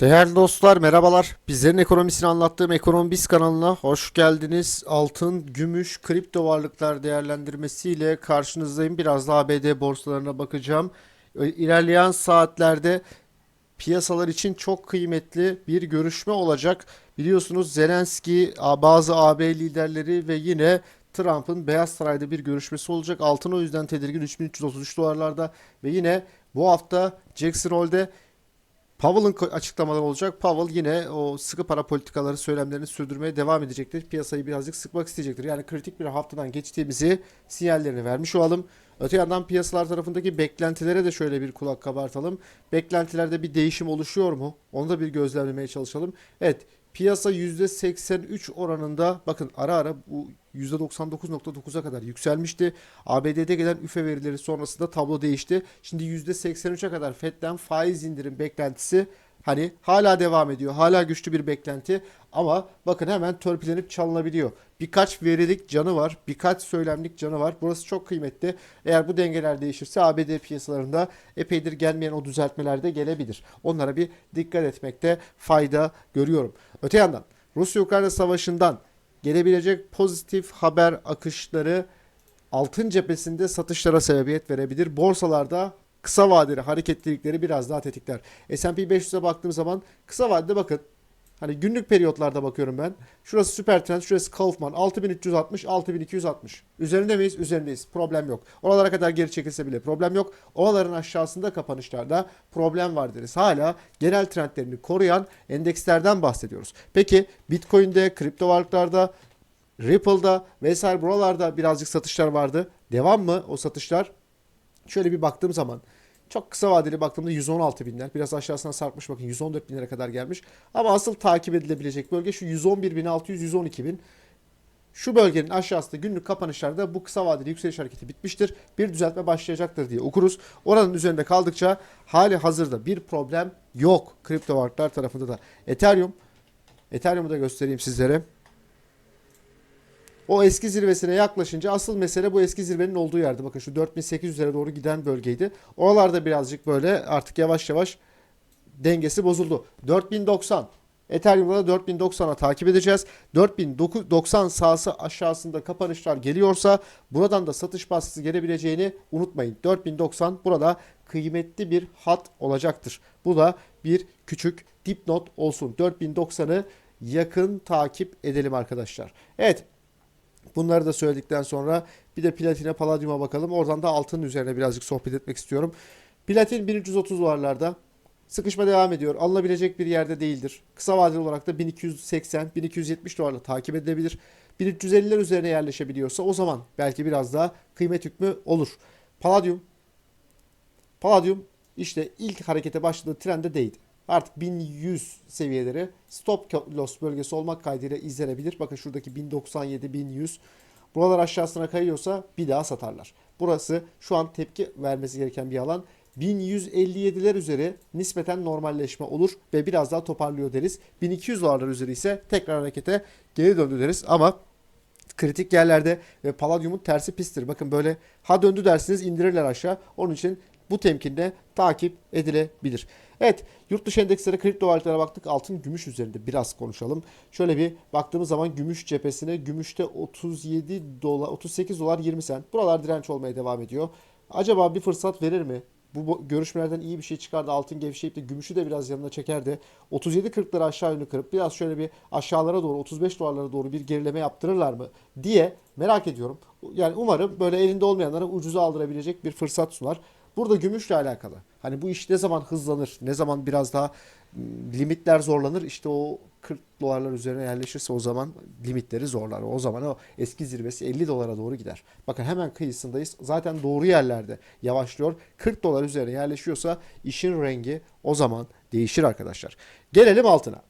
Değerli dostlar merhabalar. Bizlerin ekonomisini anlattığım Ekonomi kanalına hoş geldiniz. Altın, gümüş, kripto varlıklar değerlendirmesiyle karşınızdayım. Biraz da ABD borsalarına bakacağım. İlerleyen saatlerde piyasalar için çok kıymetli bir görüşme olacak. Biliyorsunuz Zelenski, bazı AB liderleri ve yine Trump'ın Beyaz Saray'da bir görüşmesi olacak. Altın o yüzden tedirgin 3333 dolarlarda ve yine bu hafta Jackson Hole'de Powell'ın açıklamaları olacak. Powell yine o sıkı para politikaları söylemlerini sürdürmeye devam edecektir. Piyasayı birazcık sıkmak isteyecektir. Yani kritik bir haftadan geçtiğimizi sinyallerini vermiş olalım. Öte yandan piyasalar tarafındaki beklentilere de şöyle bir kulak kabartalım. Beklentilerde bir değişim oluşuyor mu? Onu da bir gözlemlemeye çalışalım. Evet, piyasa %83 oranında bakın ara ara bu %99.9'a kadar yükselmişti. ABD'de gelen üfe verileri sonrasında tablo değişti. Şimdi %83'e kadar FED'den faiz indirim beklentisi hani hala devam ediyor. Hala güçlü bir beklenti ama bakın hemen törpülenip çalınabiliyor. Birkaç verilik canı var. Birkaç söylemlik canı var. Burası çok kıymetli. Eğer bu dengeler değişirse ABD piyasalarında epeydir gelmeyen o düzeltmeler de gelebilir. Onlara bir dikkat etmekte fayda görüyorum. Öte yandan Rusya-Ukrayna savaşından gelebilecek pozitif haber akışları altın cephesinde satışlara sebebiyet verebilir. Borsalarda kısa vadeli hareketlilikleri biraz daha tetikler. S&P 500'e baktığım zaman kısa vadede bakın Hani günlük periyotlarda bakıyorum ben. Şurası süper trend, şurası Kaufman 6360, 6260. Üzerinde miyiz? Üzerindeyiz. Problem yok. Oralara kadar geri çekilse bile problem yok. Oraların aşağısında kapanışlarda problem var deriz. Hala genel trendlerini koruyan endekslerden bahsediyoruz. Peki Bitcoin'de, kripto varlıklarda, Ripple'da vesaire buralarda birazcık satışlar vardı. Devam mı o satışlar? Şöyle bir baktığım zaman çok kısa vadeli baktığımda 116 binler. Biraz aşağısına sarkmış bakın 114 binlere kadar gelmiş. Ama asıl takip edilebilecek bölge şu 111 bin 600 112 bin. Şu bölgenin aşağısında günlük kapanışlarda bu kısa vadeli yükseliş hareketi bitmiştir. Bir düzeltme başlayacaktır diye okuruz. Oranın üzerinde kaldıkça hali hazırda bir problem yok kripto varlıklar tarafında da. Ethereum Ethereum'u da göstereyim sizlere. O eski zirvesine yaklaşınca asıl mesele bu eski zirvenin olduğu yerde. Bakın şu 4800'lere doğru giden bölgeydi. Oralarda birazcık böyle artık yavaş yavaş dengesi bozuldu. 4090 Ethereum'da da 4090'a takip edeceğiz. 4090 sahası aşağısında kapanışlar geliyorsa buradan da satış baskısı gelebileceğini unutmayın. 4090 burada kıymetli bir hat olacaktır. Bu da bir küçük dipnot olsun. 4090'ı yakın takip edelim arkadaşlar. Evet Bunları da söyledikten sonra bir de platine paladyuma bakalım. Oradan da altın üzerine birazcık sohbet etmek istiyorum. Platin 1330 dolarlarda. Sıkışma devam ediyor. Alınabilecek bir yerde değildir. Kısa vadeli olarak da 1280-1270 dolarla takip edilebilir. 1350'ler üzerine yerleşebiliyorsa o zaman belki biraz daha kıymet hükmü olur. Palladium. Palladium işte ilk harekete başladığı trende değdi artık 1100 seviyeleri stop loss bölgesi olmak kaydıyla izlenebilir. Bakın şuradaki 1097 1100 buralar aşağısına kayıyorsa bir daha satarlar. Burası şu an tepki vermesi gereken bir alan. 1157'ler üzeri nispeten normalleşme olur ve biraz daha toparlıyor deriz. 1200 dolarlar üzeri ise tekrar harekete geri döndü deriz ama kritik yerlerde ve paladyumun tersi pistir. Bakın böyle ha döndü dersiniz indirirler aşağı. Onun için bu temkinle takip edilebilir. Evet yurt dışı endekslere kripto varlıklara baktık. Altın gümüş üzerinde biraz konuşalım. Şöyle bir baktığımız zaman gümüş cephesine gümüşte 37 dolar 38 dolar 20 sent. Buralar direnç olmaya devam ediyor. Acaba bir fırsat verir mi? Bu görüşmelerden iyi bir şey çıkardı. Altın gevşeyip de gümüşü de biraz yanına çekerdi. 37-40'ları aşağı yönlü kırıp biraz şöyle bir aşağılara doğru 35 dolarlara doğru bir gerileme yaptırırlar mı diye merak ediyorum. Yani umarım böyle elinde olmayanlara ucuza aldırabilecek bir fırsat sunar. Burada gümüşle alakalı. Hani bu iş ne zaman hızlanır, ne zaman biraz daha limitler zorlanır işte o 40 dolarlar üzerine yerleşirse o zaman limitleri zorlar. O zaman o eski zirvesi 50 dolara doğru gider. Bakın hemen kıyısındayız. Zaten doğru yerlerde yavaşlıyor. 40 dolar üzerine yerleşiyorsa işin rengi o zaman değişir arkadaşlar. Gelelim altına.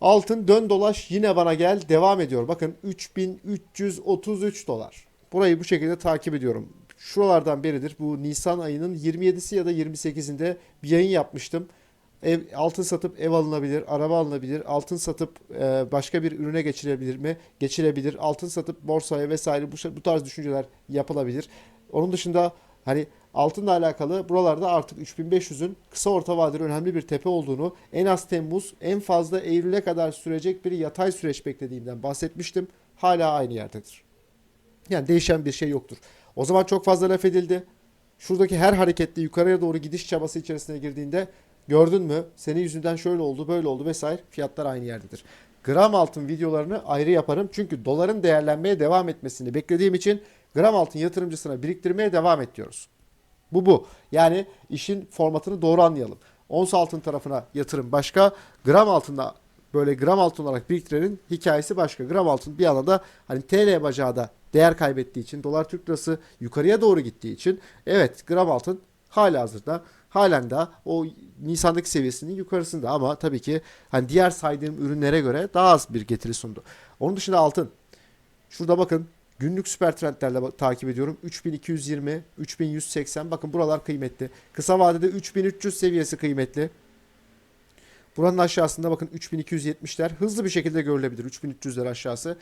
Altın dön dolaş yine bana gel devam ediyor. Bakın 3333 dolar. Burayı bu şekilde takip ediyorum şuralardan biridir. Bu Nisan ayının 27'si ya da 28'inde bir yayın yapmıştım. Ev, altın satıp ev alınabilir, araba alınabilir, altın satıp e, başka bir ürüne geçirebilir mi? Geçilebilir. Altın satıp borsaya vesaire bu, bu tarz düşünceler yapılabilir. Onun dışında hani altınla alakalı buralarda artık 3500'ün kısa orta vadeli önemli bir tepe olduğunu, en az Temmuz, en fazla Eylül'e kadar sürecek bir yatay süreç beklediğimden bahsetmiştim. Hala aynı yerdedir. Yani değişen bir şey yoktur. O zaman çok fazla laf edildi. Şuradaki her hareketli yukarıya doğru gidiş çabası içerisine girdiğinde gördün mü? Senin yüzünden şöyle oldu, böyle oldu vesaire. Fiyatlar aynı yerdedir. Gram altın videolarını ayrı yaparım. Çünkü doların değerlenmeye devam etmesini beklediğim için gram altın yatırımcısına biriktirmeye devam et diyoruz. Bu bu. Yani işin formatını doğru anlayalım. Ons altın tarafına yatırım başka, gram altında böyle gram altın olarak biriktirenin hikayesi başka. Gram altın bir anda da hani TL bacağı da değer kaybettiği için, dolar Türk lirası yukarıya doğru gittiği için evet gram altın hala hazırda halen de o Nisan'daki seviyesinin yukarısında ama tabii ki hani diğer saydığım ürünlere göre daha az bir getiri sundu. Onun dışında altın. Şurada bakın günlük süper trendlerle takip ediyorum. 3220, 3180 bakın buralar kıymetli. Kısa vadede 3300 seviyesi kıymetli. Buranın aşağısında bakın 3270'ler hızlı bir şekilde görülebilir 3300'ler aşağısı.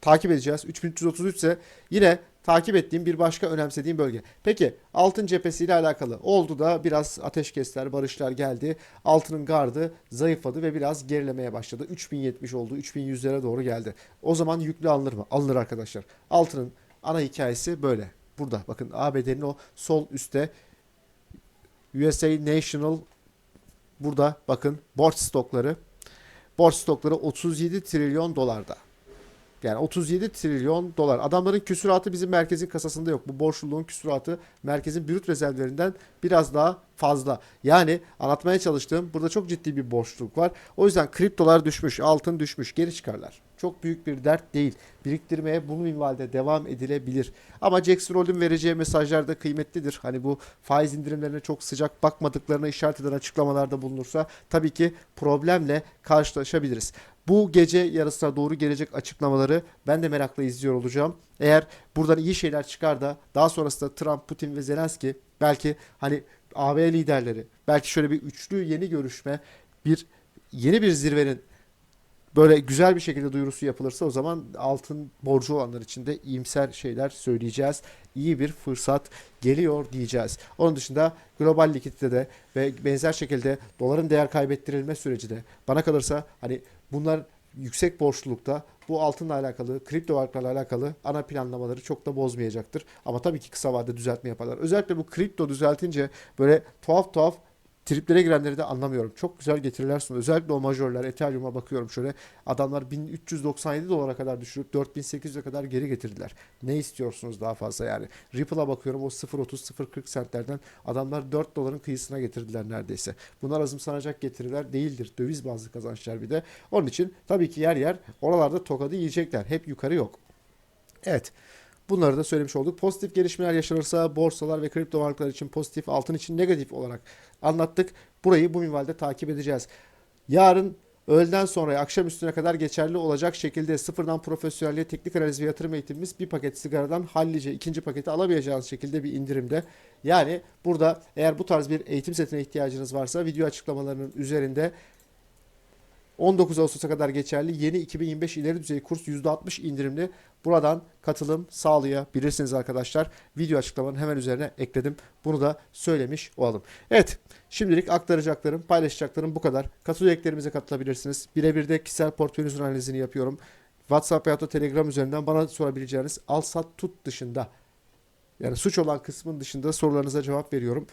Takip edeceğiz. 3333 ise yine takip ettiğim bir başka önemsediğim bölge. Peki altın cephesiyle alakalı oldu da biraz ateşkesler, barışlar geldi. Altının gardı zayıfladı ve biraz gerilemeye başladı. 3070 oldu, 3100'lere doğru geldi. O zaman yüklü alınır mı? Alınır arkadaşlar. Altının ana hikayesi böyle. Burada bakın ABD'nin o sol üstte USA National burada bakın borç stokları. Borç stokları 37 trilyon dolarda. Yani 37 trilyon dolar. Adamların küsuratı bizim merkezin kasasında yok. Bu borçluluğun küsuratı merkezin brüt rezervlerinden biraz daha fazla. Yani anlatmaya çalıştığım burada çok ciddi bir borçluluk var. O yüzden kriptolar düşmüş, altın düşmüş, geri çıkarlar. Çok büyük bir dert değil. Biriktirmeye bu minvalde devam edilebilir. Ama Jackson Hole'un vereceği mesajlar da kıymetlidir. Hani bu faiz indirimlerine çok sıcak bakmadıklarına işaret eden açıklamalarda bulunursa tabii ki problemle karşılaşabiliriz. Bu gece yarısına doğru gelecek açıklamaları ben de merakla izliyor olacağım. Eğer buradan iyi şeyler çıkar da daha sonrasında Trump, Putin ve Zelenski belki hani AB liderleri belki şöyle bir üçlü yeni görüşme bir yeni bir zirvenin böyle güzel bir şekilde duyurusu yapılırsa o zaman altın borcu olanlar için de iyimser şeyler söyleyeceğiz. İyi bir fırsat geliyor diyeceğiz. Onun dışında global likiditede ve benzer şekilde doların değer kaybettirilme süreci de bana kalırsa hani bunlar yüksek borçlulukta bu altınla alakalı, kripto varlıklarla alakalı ana planlamaları çok da bozmayacaktır. Ama tabii ki kısa vadede düzeltme yaparlar. Özellikle bu kripto düzeltince böyle tuhaf tuhaf triplere girenleri de anlamıyorum. Çok güzel getiriler sunuyor. Özellikle o majörler, Ethereum'a bakıyorum şöyle. Adamlar 1397 dolara kadar düşürüp 4800'e kadar geri getirdiler. Ne istiyorsunuz daha fazla yani? Ripple'a bakıyorum o 0.30 0.40 centlerden adamlar 4 doların kıyısına getirdiler neredeyse. Bunlar azımsanacak getiriler değildir. Döviz bazlı kazançlar bir de. Onun için tabii ki yer yer oralarda tokadı yiyecekler. Hep yukarı yok. Evet. Bunları da söylemiş olduk. Pozitif gelişmeler yaşanırsa borsalar ve kripto varlıklar için pozitif, altın için negatif olarak anlattık. Burayı bu minvalde takip edeceğiz. Yarın öğleden sonra akşam üstüne kadar geçerli olacak şekilde sıfırdan profesyonelliğe teknik analiz ve yatırım eğitimimiz bir paket sigaradan hallice ikinci paketi alamayacağınız şekilde bir indirimde. Yani burada eğer bu tarz bir eğitim setine ihtiyacınız varsa video açıklamalarının üzerinde 19 Ağustos'a kadar geçerli yeni 2025 ileri düzey kurs %60 indirimli. Buradan katılım sağlayabilirsiniz arkadaşlar. Video açıklamanın hemen üzerine ekledim. Bunu da söylemiş olalım. Evet şimdilik aktaracaklarım, paylaşacaklarım bu kadar. Katıl üyeliklerimize katılabilirsiniz. Birebir de kişisel portföyünüzün analizini yapıyorum. WhatsApp da Telegram üzerinden bana sorabileceğiniz al sat tut dışında yani suç olan kısmın dışında sorularınıza cevap veriyorum.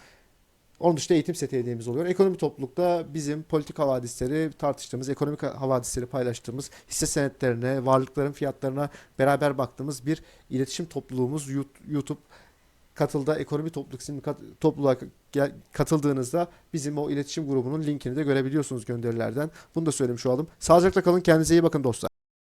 Onun dışında eğitim seti hediyemiz oluyor. Ekonomi toplulukta bizim politik havadisleri tartıştığımız, ekonomik havadisleri paylaştığımız, hisse senetlerine, varlıkların fiyatlarına beraber baktığımız bir iletişim topluluğumuz YouTube katılda ekonomi topluluk kat- topluluğa katıldığınızda bizim o iletişim grubunun linkini de görebiliyorsunuz gönderilerden. Bunu da söylemiş olalım. Sağlıcakla kalın. Kendinize iyi bakın dostlar.